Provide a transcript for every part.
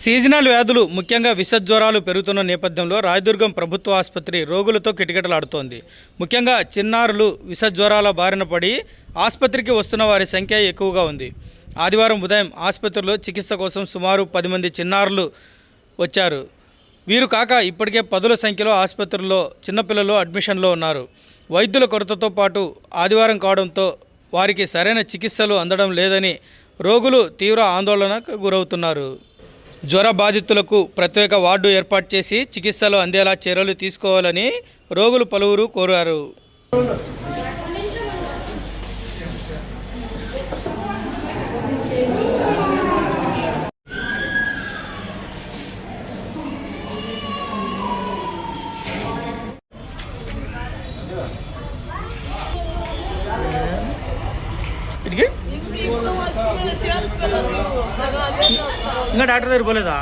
Seasonal వ్యాధులు ముఖ్యంగా విషజ్వరాలు పెరుగుతున్న నేపథ్యంలో రాయదుర్గం ప్రభుత్వ ఆసుపత్రి రోగులతో కిటకిటలాడుతోంది. ముఖ్యంగా చిన్నారులు విషజ్వరాల బారిన పడి ఆసుపత్రికి వస్తున్న వారి సంఖ్య ఎక్కువగా ఉంది. ఆదివారం ఉదయం ఆసుపత్రిలో చికిత్స కోసం సుమారు పది మంది చిన్నారులు వచ్చారు. వీరు కాక ఇప్పటికే పదుల సంఖ్యలో ఆసుపత్రుల్లో చిన్నపిల్లలు అడ్మిషన్లో ఉన్నారు. వైద్యుల కొరతతో పాటు ఆదివారం కావడంతో వారికి సరైన చికిత్సలు అందడం లేదని రోగులు తీవ్ర ఆందోళనకు గురవుతున్నారు. జ్వర బాధితులకు ప్రత్యేక వార్డు ఏర్పాటు చేసి చికిత్సలు అందేలా చర్యలు తీసుకోవాలని రోగులు పలువురు కోరారు. ఇటుకి ఇంకా డాక్టర్ దగ్గర పోలేదా?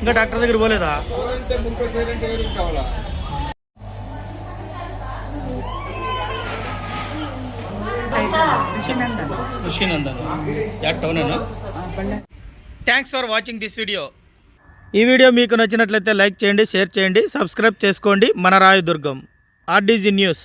ఇంకా డాక్టర్ దగ్గర పోలేదా? Rishinandan thanks for watching this video ఈ వీడియో మీకు నచ్చినట్లయితే లైక్ చేయండి షేర్ చేయండి సబ్స్క్రైబ్ చేసుకోండి. మన రాయదుర్గం ఆర్డీజీ న్యూస్.